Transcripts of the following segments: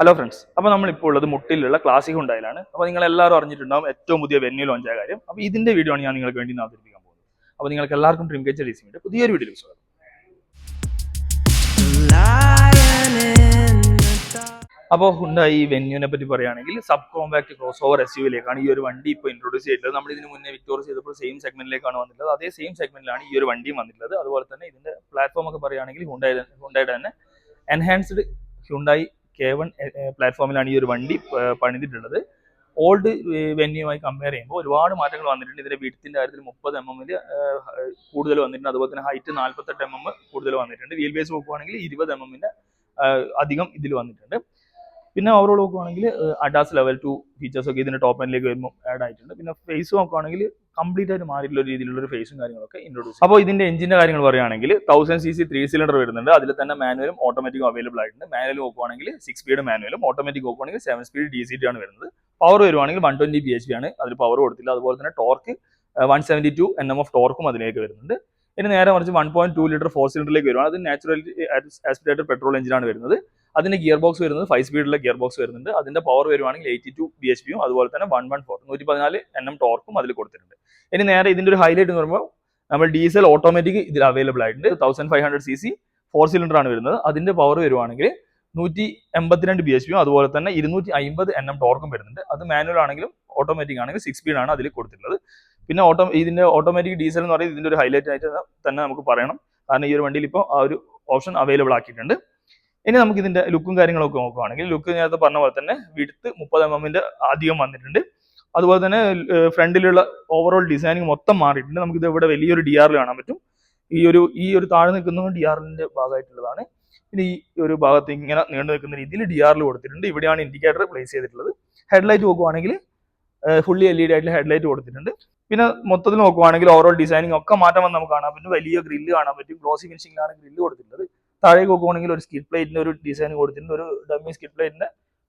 Hello friends അപ്പോൾ നമ്മളിപ്പോൾ ഉള്ളത് മുട്ടിലുള്ള ക്ലാസിക് ഉണ്ടായാലാണ് അപ്പോൾ നിങ്ങൾ എല്ലാവരും അറിഞ്ഞിട്ടുണ്ടാവും ഏറ്റവും പുതിയ വെന്യൂ ലോഞ്ച് ആയ കാര്യം. അപ്പോൾ ഇതിന്റെ വീഡിയോ ആണ് ഞാൻ നിങ്ങൾക്ക് വേണ്ടി ഇന്ന് അവതരിപ്പിക്കാൻ പോകുന്നത്. അപ്പോൾ നിങ്ങൾക്ക് എല്ലാവർക്കും ഡ്രീം കെച്ച് റീസിങ്ങിന്റെ പുതിയൊരു വീഡിയോ സ്വാഗതം. അപ്പോൾ ഉണ്ടായി ഈ വെന്യൂനെ പറ്റി പറയുകയാണെങ്കിൽ sub compact crossover S യുയിലേക്കാണ് ഈ ഒരു വണ്ടി ഇപ്പോൾ ഇൻട്രൊഡ്യൂസ് ചെയ്തിട്ടുള്ളത്. നമ്മൾ ഇതിന് മുന്നേ വിക്ടോറിയ ചെയ്തപ്പോൾ സെയിം സെഗ്മെന്റിലേക്കാണ് വന്നിട്ടുള്ളത്. അതേ സെയിം സെഗ്മെന്റിലാണ് ഈ ഒരു വണ്ടിയും വന്നിട്ടുള്ളത്. അതുപോലെ തന്നെ ഇതിന്റെ പ്ലാറ്റ്ഫോം ഒക്കെ പറയുകയാണെങ്കിൽ ഹുണ്ടായി ഹുണ്ടായിട്ട് തന്നെ എൻഹാൻസ്ഡ് ഹ്യുണ്ടായി കെ വൺ പ്ലാറ്റ്ഫോമിലാണ് ഈ ഒരു വണ്ടി പണിതിട്ടുള്ളത്. ഓൾഡ് വെന്യൂമായി കമ്പയർ ചെയ്യുമ്പോൾ ഒരുപാട് മാറ്റങ്ങൾ വന്നിട്ടുണ്ട്. ഇതിന്റെ വീട്ടിന്റെ കാര്യത്തിൽ മുപ്പത് എം എമ്മിൽ കൂടുതൽ വന്നിട്ടുണ്ട്. അതുപോലെ തന്നെ ഹൈറ്റ് നാൽപ്പത്തെട്ട് എം എം കൂടുതൽ വന്നിട്ടുണ്ട്. വീൽ ബേസ് നോക്കുവാണെങ്കിൽ ഇരുപത് എം എമ്മിന്റെ അധികം ഇതിൽ വന്നിട്ടുണ്ട്. പിന്നെ ഓവറോൾ നോക്കുവാണെങ്കിൽ അഡാസ് ലെവൽ ടു ഫീച്ചേഴ്സ് ഒക്കെ ഇതിന്റെ ടോപ്പ് എൻഡിലേക്ക് വരുമ്പോൾ ആഡ് ആയിട്ടുണ്ട്. പിന്നെ ഫേസ് നോക്കുവാണെങ്കിൽ കംപ്ലീറ്റ് ആയിട്ട് മാറിയിട്ടുള്ള രീതിയിലുള്ള ഒരു ഫേസും കാര്യങ്ങളൊക്കെ ഇൻട്രൊഡ്യൂസ് അപ്പോൾ ഇതിന്റെ എഞ്ചിന്റെ കാര്യങ്ങൾ പറയുകയാണെങ്കിൽ thousand C C three cylinder വരുന്നുണ്ട്. അതിൽ തന്നെ മാനുവലും ഓട്ടോമാറ്റിക്കും അവൈലബിൾ ആയിട്ടുണ്ട്. മാനുവൽ നോക്കുവാണെങ്കിൽ സിക്സ് സ്പീഡ് മാനുവലും ഓട്ടോമാറ്റിക് നോക്കുവാണെങ്കിൽ seven speed D C T ആണ് വരുന്നത്. പവർ വരുവാണെങ്കിൽ one twenty B H P ആണ്. അതിൽ പവർ കൊടുത്തില്ല. അതുപോലെ തന്നെ torque one seventy two N M of ടോർക്കും അതിലേക്ക് വരുന്നുണ്ട്. ഇനി നേരെ മറിച്ച് one point two litre four സിലിണ്ടറിലേക്ക് വരുവാണ്. അത് നാച്ചുറൽ ആസ്പിറേറ്റഡ് പെട്രോൾ എഞ്ചിനാണ് വരുന്നത്. അതിന്റെ ഗിയർ ബോക്സ് വരുന്നത് ഫൈവ് സ്പീഡിലെ ഗിയർ ബോക്സ് വരുന്നുണ്ട്. അതിന്റെ പവർ വരുവാണെങ്കിൽ എയ്റ്റി ടു ബി എച്ച് പിയും അതുപോലെ തന്നെ വൺ വൺ ഫോർ നൂറ്റി പതിനാല് എൻ എം ടോർക്കും അതിൽ കൊടുത്തിട്ടുണ്ട്. ഇനി നേരെ ഇതിന്റെ ഒരു ഹൈലൈറ്റ് എന്ന് പറയുമ്പോൾ നമ്മൾ ഡീസൽ ഓട്ടോമാറ്റിക് ഇതിൽ അവൈലബിൾ ആയിട്ടുണ്ട്. Thousand five hundred C C four cylinder ആണ് വരുന്നത്. അതിന്റെ പവർ വരുവാണെങ്കിൽ നൂറ്റി എൺപത്തിരണ്ട് ബി എച്ച് പിയും അതുപോലെ തന്നെ ഇരുന്നൂറ്റി അമ്പത് എൻ എം ടോർക്കും വരുന്നുണ്ട്. അത് മാനുവൽ ആണെങ്കിലും ഓട്ടോമാറ്റിക് ആണെങ്കിലും സിക്സ് സ്പീഡ് ആണ് അതിൽ കൊടുത്തിട്ടുള്ളത്. പിന്നെ ഓട്ടോ ഇതിന്റെ ഓട്ടോമാറ്റിക് ഡീസൽ എന്ന് പറയുന്നത് ഇതിന്റെ ഒരു ഹൈലൈറ്റ് ആയിട്ട് തന്നെ നമുക്ക് പറയണം. കാരണം ഈ ഒരു വണ്ടിയിൽ ഇപ്പോൾ ആ ഒരു ഓപ്ഷൻ അവൈലബിൾ ആക്കിയിട്ടുണ്ട്. ഇനി നമുക്ക് ഇതിന്റെ ലുക്കും കാര്യങ്ങളൊക്കെ നോക്കുകയാണെങ്കിൽ ലുക്ക് നേരത്തെ പറഞ്ഞ പോലെ തന്നെ വിടുത്ത് മുപ്പത് എം എമ്മിന്റെ അധികം വന്നിട്ടുണ്ട്. അതുപോലെ തന്നെ ഫ്രണ്ടിലുള്ള ഓവറോൾ ഡിസൈനിങ് മൊത്തം മാറിയിട്ടുണ്ട്. നമുക്ക് ഇത് ഇവിടെ വലിയൊരു ഡി ആറിൽ കാണാൻ പറ്റും. ഈ ഒരു ഈ ഒരു താഴെ നിൽക്കുന്ന ഡി ആറിന്റെ ഭാഗമായിട്ടുള്ളതാണ്. പിന്നെ ഈ ഒരു ഭാഗത്ത് ഇങ്ങനെ നീണ്ടു നിൽക്കുന്ന രീതിയിൽ ഡി ആറിൽ കൊടുത്തിട്ടുണ്ട്. ഇവിടെയാണ് ഇൻഡിക്കേറ്റർ പ്ലേസ് ചെയ്തിട്ടുള്ളത്. ഹെഡ്ലൈറ്റ് നോക്കുവാണെങ്കിൽ ഫുള്ളി എൽ ഇ ഡി ആയിട്ടുള്ള ഹെഡ്ലൈറ്റ് കൊടുത്തിട്ടുണ്ട്. പിന്നെ മൊത്തത്തിൽ നോക്കുവാണെങ്കിൽ ഓവറോൾ ഡിസൈനിങ് ഒക്കെ മാറ്റം വന്ന് നമുക്ക് കാണാൻ പറ്റും. വലിയ ഗ്രില്ല് കാണാൻ പറ്റും. ഗ്ലോസി ഫിനിഷിംഗിലാണ് ഗ്രില്ല് കൊടുത്തിട്ടുള്ളത്. താഴേക്ക് നോക്കുവാണെങ്കിൽ ഒരു സ്കിഡ് പ്ലേറ്റിന്റെ ഒരു ഡിസൈൻ കൊടുത്തിട്ടുണ്ട് ഒരു ഡമ്മി സ്കിഡ് പ്ലേറ്റിന്റെ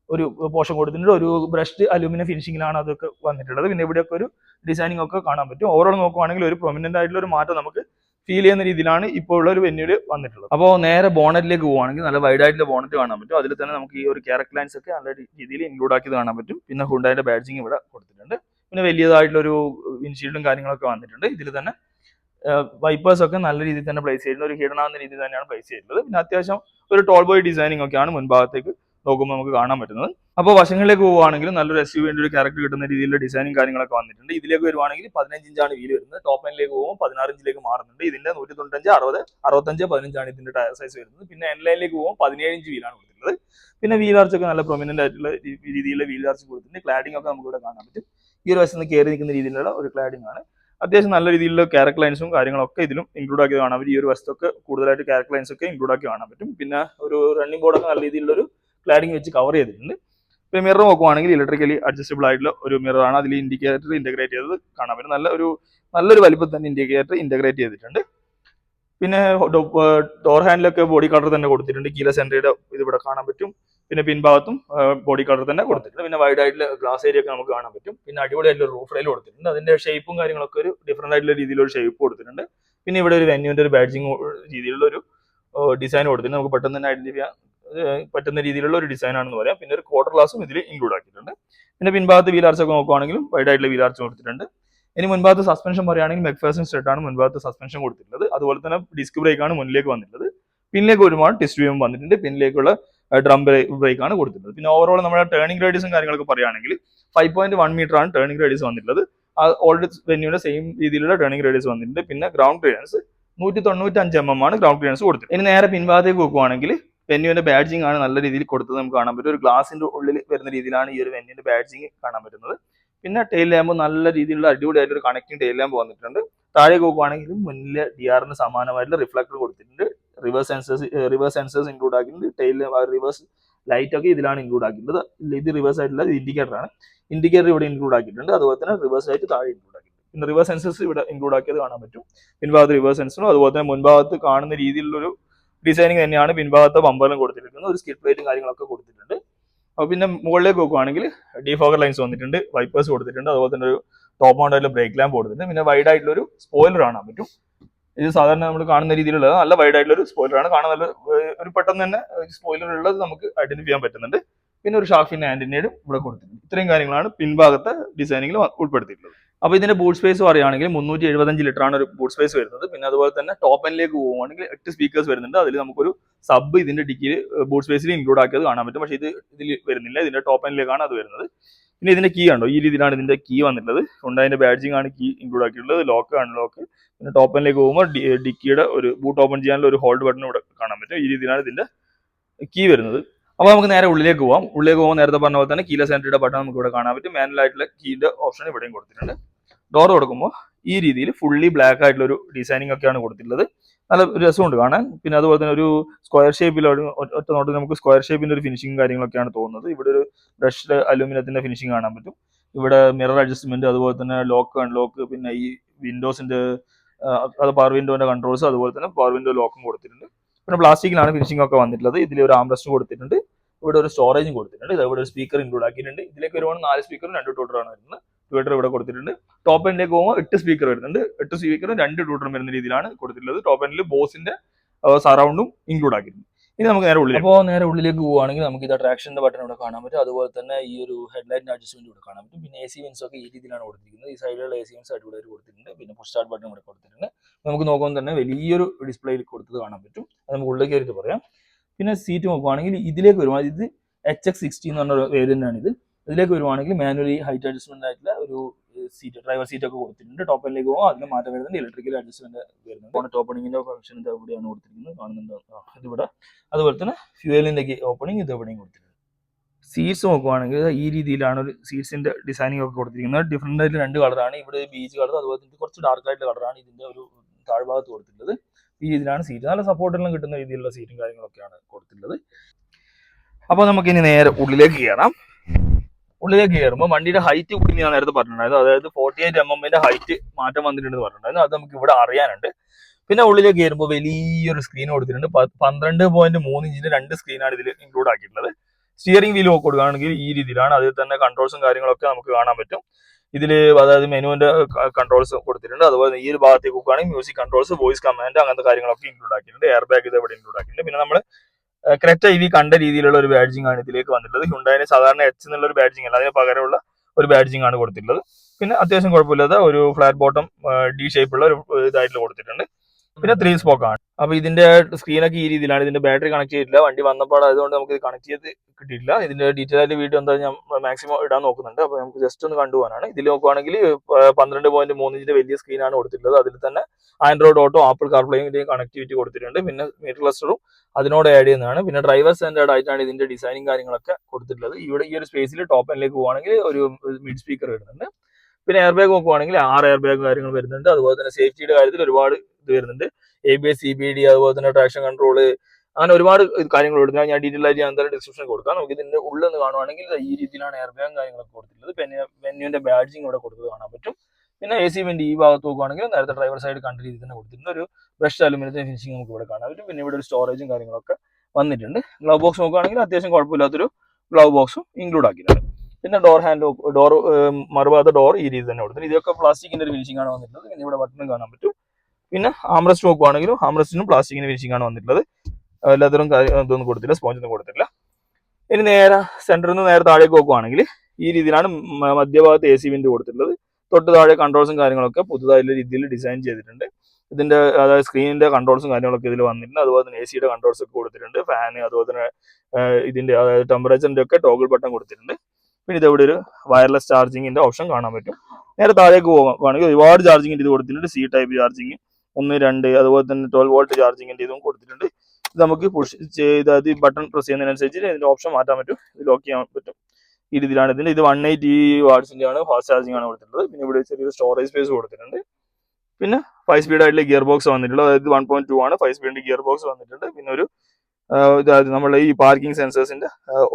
ഒരു പോർഷൻ കൊടുത്തിട്ടുണ്ട് ഒരു ബ്രഷ്ഡ് അലൂമിനിയം ഫിനിഷിംഗിലാണ് അതൊക്കെ വന്നിട്ടുള്ളത്. പിന്നെ ഇവിടെയൊക്കെ ഒരു ഡിസൈനിങ് ഒക്കെ കാണാൻ പറ്റും. ഓവറോൾ നോക്കുവാണെങ്കിൽ ഒരു പ്രൊമിനന്റ് ആയിട്ടുള്ള ഒരു മാറ്റം നമുക്ക് ഫീൽ ചെയ്യുന്ന രീതിയിലാണ് ഇപ്പോൾ ഉള്ള ഒരു വെന്യൂൽ വന്നിട്ടുള്ളത്. അപ്പോൾ നേരെ ബോണറ്റിലേക്ക് പോവുകയാണെങ്കിൽ നല്ല വൈഡ് ആയിട്ടുള്ള ബോണറ്റ് കാണാൻ പറ്റും. അതിൽ തന്നെ നമുക്ക് ഈ ഒരു ക്യാരക്ടർ ലൈൻസ് ഒക്കെ നല്ല രീതിയിൽ ഇൻക്ലൂഡ് ആക്കിയത് കാണാൻ പറ്റും. പിന്നെ ഹുണ്ടായിന്റെ ബാഡ്ജിങ് ഇവിടെ കൊടുത്തിട്ടുണ്ട്. പിന്നെ വലിയതായിട്ടുള്ള ഒരു വിൻഷീൽഡും കാര്യങ്ങളൊക്കെ വന്നിട്ടുണ്ട്. ഇതിൽ തന്നെ വൈപ്പേഴ്സ് ഒക്കെ നല്ല രീതിയിൽ തന്നെ പ്ലേസ് ചെയ്യുന്നത് ഒരു ഹിഡൻ ആവുന്ന രീതിയിൽ തന്നെയാണ് പ്ലേസ് ചെയ്യുന്നത് പിന്നെ അത്യാവശ്യം ഒരു ടോൾ ബോയ് ഡിസൈനിങ് ഒക്കെയാണ് മുൻഭാഗത്തേക്ക് നോക്കുമ്പോൾ നമുക്ക് കാണാൻ പറ്റുന്നത്. അപ്പോൾ വശങ്ങളിലേക്ക് പോവുകയാണെങ്കിൽ നല്ലൊരു എസ് യു ഒരു ക്യാരക്ടർ കിട്ടുന്ന രീതിയിലുള്ള ഡിസൈനും കാര്യങ്ങളൊക്കെ വന്നിട്ടുണ്ട്. ഇതിലേക്ക് വരുവാണെങ്കിൽ പതിനഞ്ച് ഇഞ്ചാണ് വീൽ വരുന്നത്. ടോപ്പ് എൻഡിലേക്ക് പോകുമ്പോൾ പതിനാറ് ഇഞ്ചിലേക്ക് മാറുന്നുണ്ട്. ഇതിന്റെ നൂറ്റി തൊണ്ണൂറ്റഞ്ച് അറുപത് അറുപത്തഞ്ച് പതിനഞ്ചാണ് ഇതിന്റെ ടയർ സൈസ് വരുന്നത്. പിന്നെ എൻ ലൈനിലേക്ക് പോകുമ്പോൾ പതിനേഴ് ഇഞ്ച് വീലാണ് കൊടുത്തിട്ടുള്ളത്. പിന്നെ വീൽ ആർച്ച് ഒക്കെ നല്ല പ്രൊമിനന്റ് ആയിട്ടുള്ള രീതിയിലുള്ള വീൽ ആർച്ച് കൊടുത്തിട്ടുണ്ട്. ക്ലാഡിംഗ് ഒക്കെ നമുക്ക് ഇവിടെ കാണാൻ പറ്റും. ഈ ഒരു വശത്ത് നിന്ന് കയറി നിൽക്കുന്ന രീതിയിലുള്ള ഒരു ക്ലാഡിംഗ് ആണ്. അത്യാവശ്യം നല്ല രീതിയിലുള്ള ക്യാരക്ടർ ലൈൻസും കാര്യങ്ങളൊക്കെ ഇതിലും ഇൻക്ലൂഡ് ആക്കി കാണാൻ പറ്റും ഈ ഒരു വശത്തൊക്കെ കൂടുതലായിട്ട് ക്യാരക്ടർ ലൈൻസ് ഒക്കെ ഇൻക്ലൂഡ് ആക്കി കാണാൻ പറ്റും. പിന്നെ ഒരു റണ്ണിംഗ് ബോർഡൊക്കെ നല്ല രീതിയിലുള്ള ഒരു ക്ലാഡിംഗ് വെച്ച് കവർ ചെയ്തിട്ടുണ്ട്. പിന്നെ മിറർ നോക്കുവാണെങ്കിൽ ഇലക്ട്രിക്കലി അഡ്ജസ്റ്റബിൾ ആയിട്ടുള്ള ഒരു മിററാണ് അതിൽ ഇൻഡിക്കേറ്റർ ഇന്റഗ്രേറ്റ് ചെയ്തത് കാണാൻ പറ്റും. നല്ല ഒരു നല്ലൊരു വലിപ്പത്തിൽ തന്നെ ഇൻഡിക്കേറ്റർ ഇന്റഗ്രേറ്റ് ചെയ്തിട്ടുണ്ട്. പിന്നെ ഡോർ ഹാൻഡിലൊക്കെ ബോഡി കളർ തന്നെ കൊടുത്തിട്ടുണ്ട്. കീല സെന്ററിയുടെ ഇത് ഇവിടെ കാണാൻ പറ്റും. പിന്നെ പിൻഭാഗത്തും ബോഡി കളർ തന്നെ കൊടുത്തിട്ടുണ്ട്. പിന്നെ വൈഡ് ആയിട്ടുള്ള ഗ്ലാസ് ഏരിയ ഒക്കെ നമുക്ക് കാണാൻ പറ്റും. പിന്നെ അടിപൊളിയായിട്ടുള്ള റൂഫ് റൈൽ കൊടുത്തിട്ടുണ്ട്. അതിന്റെ ഷേപ്പും കാര്യങ്ങളൊക്കെ ഒരു ഡിഫറെന്റ് ആയിട്ടുള്ള രീതിയിലൊരു ഷേപ്പ് കൊടുത്തിട്ടുണ്ട്. പിന്നെ ഇവിടെ ഒരു വെന്യൂന്റെ ഒരു ബാഡ്ജിങ് രീതിയിലുള്ള ഒരു ഡിസൈൻ കൊടുത്തിട്ടുണ്ട്. നമുക്ക് പെട്ടെന്ന് തന്നെ ഐഡന്റിഫൈ പറ്റുന്ന രീതിയിലുള്ള ഒരു ഡിസൈൻ ആണെന്ന് പറയാം. പിന്നെ ഒരു ക്വാർട്ടർ ഗ്ലാസും ഇതിൽ ഇൻക്ലൂഡ് ആക്കിയിട്ടുണ്ട്. പിന്നെ പിൻഭാഗത്ത് വീൽ ആർച്ച് ഒക്കെ നോക്കുവാണെങ്കിലും വൈഡ് ആയിട്ടുള്ള വീൽ ആർച്ച് കൊടുത്തിട്ടുണ്ട്. ഇനി മുൻഭാഗത്ത് സസ്പെൻഷൻ പറയുകയാണെങ്കിൽ മെക്ഫേസൺ ആണ് മുൻഭാഗത്ത് സസ്പെൻഷൻ കൊടുത്തിട്ടുള്ളത്. അതുപോലെ തന്നെ ഡിസ്ക് ബ്രേക്ക് ആണ് മുന്നിലേക്ക് വന്നിട്ടുള്ളത്. പിന്നിലേക്ക് ഒരുപാട് ടെസ്റ്റ് വ്യൂ വന്നിട്ടുണ്ട്. പിന്നിലേക്കുള്ള ഡ്രം ബ്രേക്ക് ആണ് കൊടുത്തിട്ടുള്ളത്. പിന്നെ ഓവറോൾ നമ്മുടെ ടേണിംഗ് റേഡിയസും കാര്യങ്ങളൊക്കെ പറയുകയാണെങ്കിൽ ഫൈവ് പോയിന്റ് വൺ മീറ്റർ ആണ് ടേണിംഗ് റേഡിയസ് വന്നിട്ടുള്ളത്. ഓൾഡ് വെന്യൂടെ സെയിം രീതിയിലുള്ള ടേണിംഗ് റേഡിയസ് വന്നിട്ടുണ്ട്. പിന്നെ ഗ്രൗണ്ട് ക്ലിയറൻസ് നൂറ്റി തൊണ്ണൂറ്റി അഞ്ച് എം എം ആണ് ഗ്രൗണ്ട് ക്ലിയറൻസ് കൊടുത്തത് ഇനി നേരെ പിൻഭാഗത്തേക്ക് നോക്കുവാണെങ്കിൽ വെന്യൂന്റെ ബാഡ്ജിങ് ആണ് നല്ല രീതിയിൽ കൊടുത്തത് നമുക്ക് കാണാൻ പറ്റും. ഒരു ഗ്ലാസിന്റെ ഉള്ളിൽ വരുന്ന രീതിയിലാണ് ഈ ഒരു വെന്യൂന്റെ ബാഡ്ജിങ് കാണാൻ പറ്റുന്നത്. പിന്നെ ടെയിൽ ലാമ്പ് നല്ല രീതിയിലുള്ള അടിപൊളിയായിട്ട് ഒരു കണക്റ്റിംഗ് ടെയിൽ ലാമ്പ് വന്നിട്ടുണ്ട്. താഴെ നോക്കുവാണെങ്കിലും മുന്നിൽ ഡി ആറിന് സമാനമായിട്ടുള്ള റിഫ്ലക്ടർ കൊടുത്തിട്ടുണ്ട്. Reverse sensors reverse sensors include ആക്കിയിട്ടുണ്ട്. ടെയിൽ റിവേഴ്സ് ലൈറ്റ് ഒക്കെ ഇതിലാണ് ഇൻക്ലൂഡ് ആക്കിയിട്ടുള്ളത്. ഇത് റിവേഴ്സ് ആയിട്ടുള്ള ഇൻഡിക്കേറ്റർ ആണ്. ഇൻഡിക്കേറ്റർ ഇവിടെ ഇൻക്ലൂഡ് ആക്കിയിട്ടുണ്ട്. അതുപോലെ തന്നെ റിവേഴ്സ് ആയിട്ട് താഴെ ഇൻക്ലൂഡ് ആക്കിയിട്ടുണ്ട്. പിന്നെ റിവേഴ്സ് സെൻസേഴ്സ് ഇവിടെ ഇൻക്ലൂഡ് ആക്കിയത് കാണാൻ പറ്റും. പിൻഭാഗത്ത് റിവേഴ്സ് സെൻസറും അതുപോലെ തന്നെ മുൻഭാഗത്ത് കാണുന്ന രീതിയിലുള്ളൊരു ഡിസൈനിങ് തന്നെയാണ് പിൻഭാഗത്ത് ബമ്പറിലും കൊടുത്തിരിക്കുന്നത്. ഒരു സ്കിഡ് പ്ലേറ്റും കാര്യങ്ങളൊക്കെ കൊടുത്തിട്ടുണ്ട്. അപ്പോൾ പിന്നെ മുകളിലേക്ക് നോക്കുവാണെങ്കിൽ ഡിഫോഗർ ലൈൻസ് വന്നിട്ടുണ്ട്. വൈപ്പേഴ്സ് കൊടുത്തിട്ടുണ്ട്. അതുപോലെ തന്നെ ഒരു ടോപ്പ് മോഡലിൽ ബ്രേക്ക് ലാമ്പ് കൊടുത്തിട്ടുണ്ട്. പിന്നെ വൈഡ് ആയിട്ടുള്ള ഒരു സ്പോയിലർ കാണാൻ പറ്റും. ഇത് സാധാരണ നമ്മൾ കാണുന്ന രീതിയിലുള്ളത്. നല്ല വൈഡ് ആയിട്ടുള്ള ഒരു സ്പോയിലർ ആണ്. കാണാൻ നല്ല ഒരു പെട്ടെന്ന് തന്നെ സ്പോയിലർ ഉള്ളത് നമുക്ക് ഐഡന്റിഫൈ ചെയ്യാൻ പറ്റുന്നുണ്ട്. പിന്നെ ഒരു ഷാഫിൻ ആന്റിനേഡും ഇവിടെ കൊടുത്തിട്ടുണ്ട്. ഇത്രയും കാര്യങ്ങളാണ് പിൻഭാഗത്തെ ഡിസൈനിങ്ങിൽ ഉൾപ്പെടുത്തിയിട്ടുള്ളത്. അപ്പോൾ ഇതിന്റെ ബൂട്ട് സ്പേസ് പറയുകയാണെങ്കിൽ മുന്നൂറ്റി എഴുപത്തഞ്ച് ലിറ്റർ ആണ് ഒരു ബൂട്ട് സ്പേസ് വരുന്നത്. പിന്നെ അതുപോലെ തന്നെ ടോപ്പ് എൻഡിലേക്ക് പോകുവാണെങ്കിൽ എട്ട് സ്പീക്കേഴ്സ് വരുന്നുണ്ട്. അതിൽ നമുക്കൊരു സബ് ഇതിന്റെ ഡിക്കിയിൽ ബൂട്ട് സ്പേസിൽ ഇൻക്ലൂഡ് ആക്കിയത് കാണാൻ പറ്റും. പക്ഷേ ഇത് ഇതിൽ വരുന്നില്ല. ഇതിന്റെ ടോപ്പ് എൻഡിലേക്കാണ് അത് വരുന്നത്. പിന്നെ ഇതിന്റെ കീ ഉണ്ടോ ഈ രീതിയിലാണ് ഇതിന്റെ കീ വന്നിട്ടുള്ളത്. ഉണ്ടായതിന്റെ ബാഡ്ജിങ് ആണ് കീ ഇൻക്ലൂഡ് ആക്കിയിട്ടുള്ളത്. ലോക്ക് ആണ് ലോക്ക് പിന്നെ ടോപ്പ് പോകുമ്പോൾ ഡിക്കിയുടെ ഒരു ബൂട്ട് ഓപ്പൺ ചെയ്യാനുള്ള ഒരു ഹോൾഡ് ബട്ടൺ ഇവിടെ കാണാൻ പറ്റും. ഈ രീതിയിലാണ് ഇതിന്റെ കീ വരുന്നത്. അപ്പോൾ നമുക്ക് നേരെ ഉള്ളിലേക്ക് പോകാം ഉള്ളിലേക്ക് പോകുമ്പോൾ നേരത്തെ പറഞ്ഞ പോലെ തന്നെ കീല സെന്ററിയുടെ ബട്ടൺ നമുക്ക് ഇവിടെ കാണാൻ പറ്റും. മാനുവൽ ആയിട്ടുള്ള കീന്റെ ഓപ്ഷൻ ഇവിടെയും കൊടുത്തിട്ടുണ്ട്. ഡോർ കൊടുക്കുമ്പോൾ ഈ രീതിയിൽ ഫുള്ളി ബ്ലാക്ക് ആയിട്ടുള്ള ഒരു ഡിസൈനിങ് ഒക്കെയാണ് കൊടുത്തിട്ടുള്ളത്. നല്ല രസമുണ്ട് കാണാൻ. പിന്നെ അതുപോലെ തന്നെ ഒരു സ്ക്വയർ ഷേപ്പിൽ ഒറ്റ നോട്ടിൽ നമുക്ക് സ്ക്വയർ ഷേപ്പിന്റെ ഒരു ഫിനിഷിംഗ് കാര്യങ്ങളൊക്കെയാണ് തോന്നുന്നത്. ഇവിടെ ഒരു ബ്രഷ് അലൂമിനിയത്തിന്റെ ഫിനിഷിംഗ് കാണാൻ പറ്റും. ഇവിടെ മിറർ അഡ്ജസ്റ്റ്മെന്റ് അതുപോലെ തന്നെ ലോക്ക് അൺലോക്ക് പിന്നെ ഈ വിൻഡോസിന്റെ അത് പവർ വിൻഡോന്റെ കൺട്രോൾസ് അതുപോലെ തന്നെ പവർ വിൻഡോ ലോക്കും കൊടുത്തിട്ടുണ്ട്. പിന്നെ പ്ലാസ്റ്റിക്കിലാണ് ഫിനിഷിംഗ് ഒക്കെ വന്നിട്ടുള്ളത്. ഇതിൽ ഒരു ആംബ്രസ്റ്റ് കൊടുത്തിട്ടുണ്ട്. ഇവിടെ ഒരു സ്റ്റോറേജും കൊടുത്തിട്ടുണ്ട്. ഇവിടെ ഒരു സ്പീക്കർ ഇൻക്ലൂഡ് ആക്കിയിട്ടുണ്ട്. ഇതിലേക്ക് വരുവാണ് നാല് സ്പീക്കറും രണ്ട് ട്യൂട്ടറാണ് വരുന്നത്. ട്യൂട്ടർ ഇവിടെ കൊടുത്തിട്ടുണ്ട്. ടോപ്പ് എൻഡിലേക്ക് പോകുമ്പോൾ എട്ട് സ്പീക്കർ വരുന്നുണ്ട്. എട്ട് സ്പീക്കറും രണ്ട് ട്യൂട്ടറും വരുന്ന രീതിയിലാണ് കൊടുത്തിട്ടുള്ളത്. ടോപ്പ് എൻഡിൽ ബോസിന്റെ സറൗണ്ടും ഇൻക്ലൂഡ് ആക്കിയിട്ടുണ്ട്. ഇനി നമുക്ക് നേരെ ഉള്ളിൽ അപ്പോൾ നേരെ ഉള്ളിലേക്ക് പോവുകയാണെങ്കിൽ നമുക്ക് ഇത് അട്രാക്ഷന്റെ ബട്ടൺ ഇവിടെ കാണാൻ പറ്റും. അതുപോലെ തന്നെ ഈ ഒരു ഹെഡ്ലൈറ്റ് അഡ്ജസ്റ്റ്മെന്റ് ഇവിടെ കാണാൻ പറ്റും. പിന്നെ എ സി വിൻസ് ഒക്കെ ഈ രീതിയിലാണ് കൊടുത്തിരിക്കുന്നത്. ഈ സൈഡിലുള്ള എ സി വിൻസ് അടിപൊളിയായിട്ട് കൊടുത്തിട്ടുണ്ട്. പിന്നെ പുഷ് സ്റ്റാർട്ട് ബട്ടൺ ഇവിടെ കൊടുത്തിട്ടുണ്ട്. നമുക്ക് നോക്കുമ്പോൾ തന്നെ വലിയൊരു ഡിസ്പ്ലേയിൽ കൊടുത്തത് കാണാൻ പറ്റും. അത് നമുക്ക് ഉള്ളിലേക്ക് കയറിയിട്ട് പറയാം. പിന്നെ സീറ്റ് നോക്കുവാണെങ്കിൽ ഇതിലേക്ക് വരുമ്പോൾ ഇത് എച്ച് എക്സ് സിക്സ്റ്റി എന്ന് പറഞ്ഞ വേരിയന്റ് ആണ് ഇത് ഇതിലേക്ക് വരുവാണെങ്കിൽ മാനുവലി ഹൈറ്റ് അഡ്ജസ്റ്റ്മെന്റ് ആയിട്ടുള്ള ഒരു സീറ്റ് ഡ്രൈവർ സീറ്റ് ഒക്കെ കൊടുത്തിട്ടുണ്ട്. ടോപ്പ് എൻഡിലേക്ക് പോകും. അതിന് മാറ്റം വരുന്നുണ്ട്. ഇലക്ട്രിക്കൽ അഡ്ജസ്റ്റ്മെന്റ് വരുന്നുണ്ട്. ടോപ്പണിങ്ങിന്റെ ഫംഗ്ഷൻ ഇത് കൊടുത്തിരിക്കുന്നത്. കാണുന്നുണ്ട്? ഇതിവിടെ. അതുപോലെ തന്നെ ഫ്യൂവലിന്റെ ഓപ്പണിംഗ് ഇത് എവിടെയും കൊടുത്തിട്ടുണ്ട്. സീറ്റ്സ് നോക്കുവാണെങ്കിൽ ഈ രീതിയിലാണ് ഒരു സീറ്റ്സിന്റെ ഡിസൈനിങ് ഒക്കെ കൊടുത്തിരിക്കുന്നത്. ഡിഫറെന്റ് ആയിട്ട് രണ്ട് കളറാണ് ഇവിടെ ബീച്ച് കളർ അതുപോലെ തന്നെ കുറച്ച് ഡാർക്ക് ആയിട്ടുള്ള കളറാണ് ഇതിന്റെ ഒരു താഴ്ഭാഗത്ത് കൊടുത്തിട്ടുള്ളത്. ഈ രീതിയിലാണ് സീറ്റ് നല്ല സപ്പോർട്ടെല്ലാം കിട്ടുന്ന രീതിയിലുള്ള സീറ്റും കാര്യങ്ങളൊക്കെയാണ് കൊടുത്തിട്ടുള്ളത്. അപ്പോൾ നമുക്ക് ഇനി നേരെ ഉള്ളിലേക്ക് കയറാം. ഉള്ളിലേക്ക് കയറുമ്പോൾ വണ്ടിയുടെ ഹൈറ്റ് കൂടി ഞാൻ നേരത്തെ പറഞ്ഞിട്ടുണ്ടായിരുന്നു. അതായത് ഫോർട്ടി എയ്റ്റ് എം എമ്മിന്റെ ഹൈറ്റ് മാറ്റം വന്നിട്ടുണ്ടെന്ന് പറഞ്ഞിട്ടുണ്ടായിരുന്നു. അത് നമുക്ക് ഇവിടെ അറിയാനുണ്ട്. പിന്നെ ഉള്ളിലേക്ക് കയറുമ്പോൾ വലിയൊരു സ്ക്രീൻ കൊടുത്തിട്ടുണ്ട്. പന്ത്രണ്ട് പോയിന്റ് മൂന്ന് ഇഞ്ചിന്റെ രണ്ട് സ്ക്രീനാണ് ഇതിൽ ഇൻക്ലൂഡ് ആക്കിയിട്ടുള്ളത്. സ്റ്റിയറിംഗ് വീൽ കൊടുക്കുകയാണെങ്കിൽ ഈ രീതിയിലാണ്. അതിൽ തന്നെ കൺട്രോൾസും കാര്യങ്ങളൊക്കെ നമുക്ക് കാണാൻ പറ്റും. ഇതിൽ അതായത് മെനുവിന്റെ കൺട്രോൾസ് കൊടുത്തിട്ടുണ്ട്. അതുപോലെ ഈ ഒരു ഭാഗത്തേക്ക് നോക്കുകയാണെങ്കിൽ മ്യൂസിക് കൺട്രോൾസ് വോയിസ് കമാൻഡ് അങ്ങനത്തെ കാര്യങ്ങളൊക്കെ ഇൻക്ലൂഡ് ആക്കിയിട്ടുണ്ട്. എയർ ബാഗ് ഇത് ഇവിടെ ഇൻക്ലൂഡ് ആക്കിയിട്ടുണ്ട്. പിന്നെ നമ്മൾ ക്രെറ്റ ഇ വി കണ്ട രീതിയിലുള്ള ഒരു ബാഡ്ജിംഗ് ആണ് ഇതിലേക്ക് വന്നിട്ടുള്ളത്. ഹുണ്ടായിന് സാധാരണ എച്ച് എന്നുള്ള ഒരു ബാഡ്ജിംഗ് അല്ല. അതിന് പകരമുള്ള ഒരു ബാഡ്ജിംഗ് ആണ് കൊടുത്തിട്ടുള്ളത്. പിന്നെ അത്യാവശ്യം കുഴപ്പമില്ലാത്ത ഒരു ഫ്ലാറ്റ് ബോട്ടം ഡി ഷേപ്പുള്ള ഒരു ഇതായിട്ട് കൊടുത്തിട്ടുണ്ട്. പിന്നെ ത്രീ സ്പോക്ക് ആണ്. അപ്പൊ ഇതിന്റെ സ്ക്രീനൊക്കെ ഈ രീതിയിലാണ്. ഇതിന്റെ ബാറ്ററി കണക്ട് ചെയ്തിട്ടില്ല. വണ്ടി വന്നപ്പോൾ അതുകൊണ്ട് നമുക്ക് ഇത് കണക്ട് ചെയ്ത് കിട്ടിയിട്ടില്ല. ഇതിന്റെ ഡീറ്റെയിൽ ആയിട്ട് വീഡിയോ എന്താ ഞാൻ മാക്സിമം ഇടാൻ നോക്കുന്നുണ്ട്. അപ്പൊ നമുക്ക് ജസ്റ്റ് ഒന്ന് കണ്ടുപോകാനാണ്. ഇതിൽ നോക്കുവാണെങ്കിൽ പന്ത്രണ്ട് പോയിന്റ് മൂന്ന് ഇഞ്ചിന്റെ വലിയ സ്ക്രീനാണ് കൊടുത്തിട്ടുള്ളത്. അതിൽ തന്നെ ആൻഡ്രോയിഡ് ഓട്ടോ ആപ്പിൾ കാർപ്ലേയും ഇതിന്റെ കണക്ടിവിറ്റി കൊടുത്തിട്ടുണ്ട്. പിന്നെ മീറ്റർ ക്ലസ്റ്ററും അതിനോട് ആഡ് ചെയ്യുന്നതാണ്. പിന്നെ ഡ്രൈവർ സ്റ്റാൻഡേർഡ് ആയിട്ടാണ് ഇതിന്റെ ഡിസൈനും കാര്യങ്ങളൊക്കെ കൊടുത്തിട്ടുള്ളത്. ഇവിടെ ഈ ഒരു സ്പേസിൽ ടോപ്പ് എൻഡിലേക്ക് പോവുകയാണെങ്കിൽ ഒരു മിഡ് സ്പീക്കർ വരുന്നുണ്ട് പിന്നെ എയർ ബാഗ് നോക്കുവാണെങ്കിൽ ആറ് എയർ ബാഗ് കാര്യങ്ങൾ വരുന്നുണ്ട്. അതുപോലെ തന്നെ സേഫ്റ്റിയുടെ കാര്യത്തിൽ ഒരുപാട് ഇത് വരുന്നുണ്ട്. A B S C B D അതുപോലെ തന്നെ ട്രാക്ഷൻ കൺട്രോൾ അങ്ങനെ ഒരുപാട് കാര്യങ്ങൾ കൊടുക്കാം ഞാൻ ഡീറ്റെയിൽ ആയിട്ട് ഞാൻ എന്തായാലും ഡിസ്ക്രിപ്ഷൻ കൊടുക്കാം. നമുക്ക് ഇതിന്റെ ഉള്ളിൽ നിന്ന് കാണുവാണെങ്കിൽ ഈ രീതിയിലാണ് എയർ ബാഗ് കാര്യങ്ങളൊക്കെ കൊടുത്തിട്ടുള്ളത്. പിന്നെ ബാഡ്ജിങ് ഇവിടെ കൊടുത്തത് കാണാൻ പറ്റും. പിന്നെ എ സി വെന്റ് ഈ ഭാഗത്ത് നോക്കുവാണെങ്കിൽ നേരത്തെ ഡ്രൈവർ സൈഡ് കണ്ട രീതി തന്നെ കൊടുത്തിട്ടുണ്ട്. ഒരു ബ്രഷ് അലുമിനിയത്തിന്റെ ഫിനിഷിംഗ് നമുക്ക് ഇവിടെ കാണാൻ പറ്റും. പിന്നെ ഇവിടെ ഒരു സ്റ്റോറേജും കാര്യങ്ങളൊക്കെ വന്നിട്ടുണ്ട്. ഗ്ലൗ ബോക്സ് നോക്കുകയാണെങ്കിൽ അത്യാവശ്യം കുഴപ്പമില്ലാത്തൊരു ഗ്ലൗ ബോക്സും ഇൻക്ലൂഡ് ആക്കിയിട്ടുണ്ട്. പിന്നെ ഡോർ ഹാൻഡ് ഡോർ മറുഭാഗത്ത് ഡോർ ഈ രീതി തന്നെ കൊടുത്തിട്ടുണ്ട്. ഇതൊക്കെ പ്ലാസ്റ്റിക്കിന്റെ ഒരു ഫിനിഷിംഗ് ആണ് വന്നിട്ടുള്ളത്. പിന്നെ ഇവിടെ ബട്ടണും കാണാൻ പറ്റും. പിന്നെ ആമ്രസ് നോക്കുവാണെങ്കിലും ആംബ്രസ്റ്റിനും പ്ലാസ്റ്റിക്കിന് ഫിനിഷിംഗ് ആണ് വന്നിട്ടുള്ളത്. എല്ലാത്തരം ഇതൊന്നും കൊടുത്തില്ല സ്പോഞ്ച് ഒന്നും കൊടുത്തില്ല ഇനി നേരെ സെന്ററിൽ നിന്ന് നേരെ താഴേക്ക് നോക്കുവാണെങ്കിൽ ഈ രീതിയിലാണ് മധ്യഭാഗത്ത് എ സി വിൻഡ് കൊടുത്തിട്ടുള്ളത്. തൊട്ട് താഴെ കൺട്രോൾസും കാര്യങ്ങളൊക്കെ പുതുതായുള്ള രീതിയിൽ ഡിസൈൻ ചെയ്തിട്ടുണ്ട്. ഇതിന്റെ അതായത് സ്ക്രീനിന്റെ കൺട്രോൾസും കാര്യങ്ങളൊക്കെ ഇതിൽ വന്നിട്ടുണ്ട്. അതുപോലെ തന്നെ എ സിയുടെ കൺട്രോൾസ് ഒക്കെ കൊടുത്തിട്ടുണ്ട്. ഫാന് അതുപോലെ തന്നെ ഇതിന്റെ അതായത് ടെമ്പറേച്ചറിന്റെ ഒക്കെ ടോഗിൾ ബട്ടൺ കൊടുത്തിട്ടുണ്ട്. പിന്നെ ഇത് ഇവിടെ ഒരു വയർലെസ് ചാർജിങ്ങിന്റെ ഓപ്ഷൻ കാണാൻ പറ്റും. നേരെ താഴേക്ക് പോകുകയാണെങ്കിൽ ഒരുപാട് ചാർജിങ്ങിന്റെ ഇത് കൊടുത്തിട്ടുണ്ട്. സി ടൈപ്പ് ചാർജിങ് ഒന്ന് രണ്ട് അതുപോലെ തന്നെ ട്വൽവ് വോൾട്ട് ചാർജിങ്ങിന്റെ ഇതും കൊടുത്തിട്ടുണ്ട്. ഇത് നമുക്ക് പുഷ് ചെയ്ത് അത് ബട്ടൺ പ്രസ് ചെയ്യുന്നതിനനുസരിച്ച് ഇതിന്റെ ഓപ്ഷൻ മാറ്റാൻ പറ്റും. ഇത് ലോക്ക് ചെയ്യാൻ പറ്റും. ഈ രീതിയിലാണ് ഇതിന്റെ ഇത് വൺ എയ്റ്റി വാട്സിന്റെ ആണ് ഫാസ്റ്റ് ചാർജിങ് ആണ് കൊടുത്തിട്ടുള്ളത്. പിന്നെ ഇവിടെ ചെറിയൊരു സ്റ്റോറേജ് സ്പേസ് കൊടുത്തിട്ടുണ്ട്. പിന്നെ ഫൈവ് സ്പീഡ് ആയിട്ടുള്ള ഗിയർ ബോക്സ് വന്നിട്ടുള്ളത്. അതായത് വൺ പോയിന്റ് ടു ആണ്. ഫൈവ് സ്പീഡിന്റെ ഗിയർ ബോക്സ് വന്നിട്ടുണ്ട്. പിന്നെ ഒരു ഇതായത് നമ്മളെ ഈ പാർക്കിംഗ് സെൻസേഴ്സിന്റെ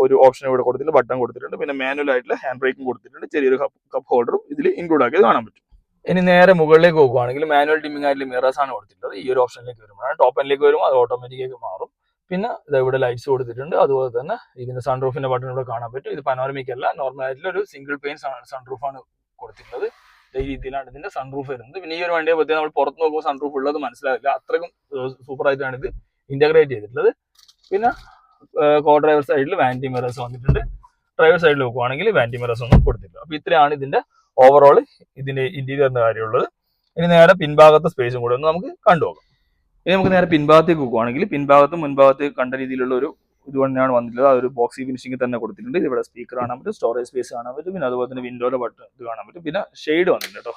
ഒരു ഓപ്ഷൻ ഇവിടെ കൊടുത്തിട്ടുണ്ട്. ബട്ടൺ കൊടുത്തിട്ടുണ്ട്. പിന്നെ മാനുവൽ ആയിട്ടുള്ള ഹാൻഡ് ബ്രേക്കും കൊടുത്തിട്ടുണ്ട്. ചെറിയൊരു കപ്പ് ഹോൾഡറും ഇതിൽ ഇൻക്ലൂഡ് ആക്കിയത് കാണാൻ പറ്റും. ഇനി നേരെ മുകളിലേക്ക് പോകുവാണെങ്കിൽ മാനുവൽ ഡിമ്മിംഗ് ആയിട്ടുള്ള മിറേഴ്സ് ആണ് കൊടുത്തിട്ടുള്ളത് ഈ ഒരു ഓപ്ഷനിലേക്ക് വരുമ്പോഴാണ്. ടോപ്പ് എൻഡിലേക്ക് വരും അത് ഓട്ടോമാറ്റിക്കായി മാറും. പിന്നെ ഇവിടെ ലൈറ്റ്സ് കൊടുത്തിട്ടുണ്ട്. അതുപോലെ തന്നെ ഇതിന്റെ സൺറൂഫിന്റെ ബട്ടൺ ഇവിടെ കാണാൻ പറ്റും. ഇത് പനോരമിക് അല്ല. നോർമൽ ആയിട്ടുള്ള ഒരു സിംഗിൾ പെയിൻ സൺറൂഫാണ് കൊടുത്തിട്ടുള്ളത്. ഈ രീതിയിലാണ് ഇതിന്റെ സൺറൂഫ് വരുന്നത്. പിന്നെ ഈ ഒരു വണ്ടിയെ പറ്റി നമ്മൾ പുറത്ത് നോക്കുമ്പോൾ സൺറൂഫ് ഉള്ളത് മനസ്സിലാവില്ല. അത്രയും സൂപ്പർ ആയിട്ടാണ് ഇത് ഇന്റഗ്രേറ്റ് ചെയ്തിട്ടുള്ളത്. പിന്നെ കോ ഡ്രൈവർ സൈഡിൽ വാന്റി മിറേഴ്സ് വന്നിട്ടുണ്ട്. ഡ്രൈവർ സൈഡിൽ നോക്കുവാണെങ്കിൽ വാന്റി മിറേഴ്സ് ഒന്നും കൊടുത്തില്ല അപ്പൊ ഇത്രയാണ് ഇതിന്റെ ഓവറോൾ ഇതിന്റെ ഇന്റീരിയറിന്റെ കാര്യമുള്ളത്. ഇനി നേരെ പിൻഭാഗത്തെ സ്പേസും കൂടെ ഒന്ന് നമുക്ക് കണ്ടുപോകാം ഇനി നമുക്ക് നേരെ പിൻഭാഗത്തേക്ക് പോകുവാണെങ്കിൽ പിൻഭാഗത്തും മുൻഭാഗത്ത് കണ്ട രീതിയിലുള്ള ഒരു ഇത് തന്നെയാണ് വന്നിട്ടുള്ളത്. അതൊരു ബോക്സി ഫിനിഷിംഗ് തന്നെ കൊടുത്തിട്ടുണ്ട്. ഇവിടെ സ്പീക്കർ കാണാൻ പറ്റും സ്റ്റോറേജ് സ്പേസ് കാണാൻ പറ്റും പിന്നെ അതുപോലെ തന്നെ വിൻഡോയുടെ ബട്ടൺ ഇത് കാണാൻ പറ്റും. പിന്നെ ഷെയ്ഡ് വന്നിട്ടുണ്ട് കേട്ടോ.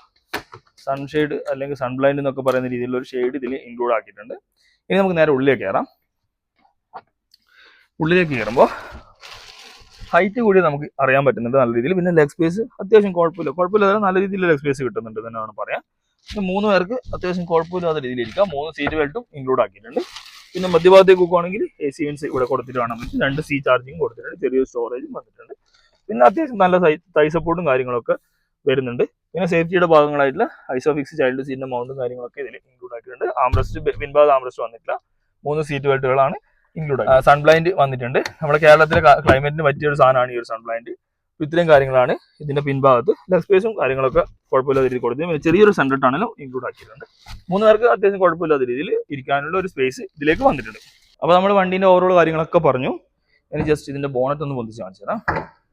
സൺഷെയ്ഡ് അല്ലെങ്കിൽ സൺബ്ലൈൻഡ് എന്നൊക്കെ പറയുന്ന രീതിയിലുള്ള ഒരു ഷെയ്ഡ് ഇതിൽ ഇൻക്ലൂഡ് ആക്കിയിട്ടുണ്ട്. ഇനി നമുക്ക് നേരെ ഉള്ളിലേക്ക് കയറാം. ഉള്ളിലേക്ക് കയറുമ്പോൾ ഹൈറ്റ് കൂടി നമുക്ക് അറിയാൻ പറ്റുന്നുണ്ട് നല്ല രീതിയിൽ. പിന്നെ ലെഗ് സ്പേസ് അത്യാവശ്യം കുഴപ്പമില്ല. കുഴപ്പമില്ലാതെ നല്ല രീതിയിൽ ലെഗ് സ്പേസ് കിട്ടുന്നുണ്ട് തന്നെ വേണം പറയാം. പിന്നെ മൂന്ന് പേർക്ക് അത്യാവശ്യം കുഴപ്പമില്ലാത്ത രീതിയിൽ ഇരിക്കാം. മൂന്ന് സീറ്റ് ബെൽറ്റും ഇൻക്ലൂഡ് ആക്കിയിട്ടുണ്ട്. പിന്നെ മധ്യഭാഗത്തേക്ക് നോക്കുവാണെങ്കിൽ എ സി വിൻസ് ഇവിടെ കൊടുത്തിട്ട് കാണാൻ പറ്റും രണ്ട് സി ചാർജിങ് കൊടുത്തിട്ടുണ്ട്. ചെറിയൊരു സ്റ്റോറേജും വന്നിട്ടുണ്ട്. പിന്നെ അത്യാവശ്യം നല്ല തൈ സപ്പോർട്ടും കാര്യങ്ങളൊക്കെ വരുന്നുണ്ട്. പിന്നെ സേഫ്റ്റിയുടെ ഭാഗങ്ങളായിട്ടുള്ള ഐസോഫിക്സ് ചൈൽഡ് സീറ്റിന്റെ മൗണ്ടും കാര്യങ്ങളൊക്കെ ഇതിൽ ഇൻക്ലൂഡ് ആക്കിയിട്ടുണ്ട്. ആംബ്രസ്റ്റ് പിൻഭാഗം ആംബ്രസ്റ്റ് വന്നിട്ടില്ല. മൂന്ന് സീറ്റ് ബെൽറ്റുകളാണ് സൺബ്ലൈൻഡ് വന്നിട്ടുണ്ട്. നമ്മുടെ കേരളത്തിലെ ക്ലൈമറ്റിന് പറ്റിയ ഒരു സാധനമാണ് ഈ ഒരു സൺബ്ലൈൻഡ് ഇത്രയും കാര്യങ്ങളാണ് ഇതിന്റെ പിൻഭാഗത്ത്. ലെഗ് സ്പേസും കാര്യങ്ങളൊക്കെ കുഴപ്പമില്ലാത്ത രീതിയിൽ കൊടുത്തു ചെറിയൊരു സെൻട്രൽ ടണലും ഇൻക്ലൂഡ് ആക്കിയിട്ടുണ്ട്. മൂന്ന് പേർക്ക് അത്യാവശ്യം കുഴപ്പമില്ലാത്ത രീതിയിൽ ഇരിക്കാനുള്ള ഒരു സ്പേസ് ഇതിലേക്ക് വന്നിട്ടുണ്ട്. അപ്പോൾ നമ്മൾ വണ്ടിന്റെ ഓവറോൾ കാര്യങ്ങളൊക്കെ പറഞ്ഞു. ഇനി ജസ്റ്റ് ഇതിന്റെ ബോണറ്റ് ഒന്ന് പൊന്തിച്ച് കാണിച്ചു തരാം.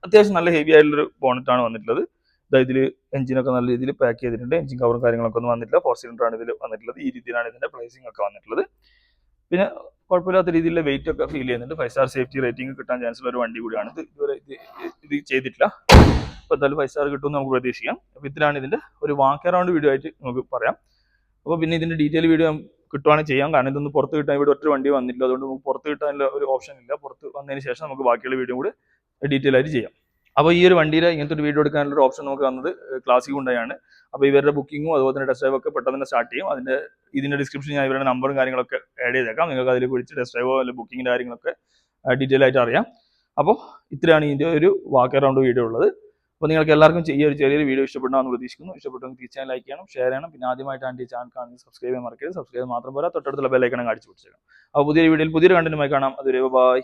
അത്യാവശ്യം നല്ല ഹെവി ആയിട്ടുള്ളൊരു ബോണറ്റ് ആണ് വന്നിട്ടുള്ളത്. ഇതാ ഇതിൽ എഞ്ചിനൊക്കെ നല്ല രീതിയിൽ പാക്ക് ചെയ്തിട്ടുണ്ട്. എഞ്ചിൻ കവറും കാര്യങ്ങളൊക്കെ ഒന്നും വന്നിട്ടില്ല. ഫോർ സിലിണ്ടർ ആണ് ഇതിൽ വന്നിട്ടുള്ളത്. ഈ രീതിയിലാണ് ഇതിന്റെ പ്ലേസിംഗ് ഒക്കെ വന്നിട്ടുള്ളത്. പിന്നെ കുഴപ്പമില്ലാത്ത രീതിയിലുള്ള വെയിറ്റ് ഒക്കെ ഫീൽ ചെയ്യുന്നുണ്ട്. ഫൈവ് സ്റ്റാർ സേഫ്റ്റി റേറ്റിംഗ് കിട്ടാൻ ചാൻസ് ഉള്ള ഒരു വണ്ടി കൂടിയാണ്. ഇത് ഇതുവരെ ഇത് ചെയ്തിട്ടില്ല. അപ്പോൾ എന്തായാലും ഫൈവ് സ്റ്റാർ കിട്ടുമെന്ന് നമുക്ക് പ്രതീക്ഷിക്കാം. അപ്പോൾ ഇതിലാണ് ഇതിന്റെ ഒരു വാക്ക് അറൗണ്ട് വീഡിയോ ആയിട്ട് നമുക്ക് പറയാം. അപ്പോൾ പിന്നെ ഇതിന്റെ ഡീറ്റെയിൽ വീഡിയോ കിട്ടുവാണെങ്കിൽ ചെയ്യാം. കാരണം ഇതൊന്നും പുറത്ത് കിട്ടാൻ ഇവിടെ ഒറ്റ വണ്ടി വന്നില്ല അതുകൊണ്ട് നമുക്ക് പുറത്ത് കിട്ടാനുള്ള ഒരു ഓപ്ഷൻ ഇല്ല. പുറത്ത് വന്നതിന് ശേഷം നമുക്ക് ബാക്കിയുള്ള വീഡിയോ കൂടി ഡീറ്റെയിൽ ആയിട്ട് ചെയ്യാം. അപ്പോൾ ഈ ഒരു വണ്ടിയിൽ ഇങ്ങനത്തെ ഒരു വീഡിയോ എടുക്കാനുള്ള ഒരു ഓപ്ഷൻ നമുക്ക് വന്നത് ക്ലാസിക് ഉണ്ടായാണ് അപ്പോൾ ഇവരുടെ ബുക്കിങ്ങും അതുപോലെ തന്നെ ടെസ്റ്റ് ഡ്രൈവ് ഒക്കെ പെട്ടെന്ന് തന്നെ സ്റ്റാർട്ട് ചെയ്യും. അതിന്റെ ഇതിന്റെ ഡിസ്ക്രിപ്ഷൻ ഞാൻ ഇവരുടെ നമ്പറും കാര്യങ്ങളൊക്കെ ആഡ് ചെയ്തേക്കാം. നിങ്ങൾക്ക് അതിൽ വിളിച്ച് ടെസ്റ്റ് ഡ്രൈവോ അല്ലെങ്കിൽ ബുക്കിങ്ങിന്റെ കാര്യങ്ങളൊക്കെ ഡീറ്റെയിൽ ആയിട്ട് അറിയാം. അപ്പോൾ ഇത്രയാണ് ഇതിന്റെ ഒരു വാക്ക് അറൗണ്ട് വീഡിയോ ഉള്ളത്. അപ്പോൾ നിങ്ങൾക്ക് എല്ലാവർക്കും ഈ ഒരു ചെറിയൊരു വീഡിയോ ഇഷ്ടപ്പെടാമെന്ന് പ്രതീക്ഷിക്കുന്നു. ഇഷ്ടപ്പെട്ടെങ്കിൽ തീർച്ചയായും ലൈക്ക് ചെയ്യണം ഷെയർ ചെയ്യണം. പിന്നെ ആദ്യമായിട്ടാണ് ഈ ചാനൽ കാണുന്നത് സബ്സ്ക്രൈബ് ചെയ്യാൻ മറക്കരുത്. സബ്സ്ക്രൈബ് മാത്രം പോരാ. തൊട്ടടുത്തുള്ള ബെല്ലൈക്കണം കാണിച്ചു പിടിച്ചേക്കാം. അപ്പോൾ പുതിയൊരു വീഡിയോയിൽ പുതിയൊരു കണ്ടന്റുമായി കാണാം. അതൊരു ബൈ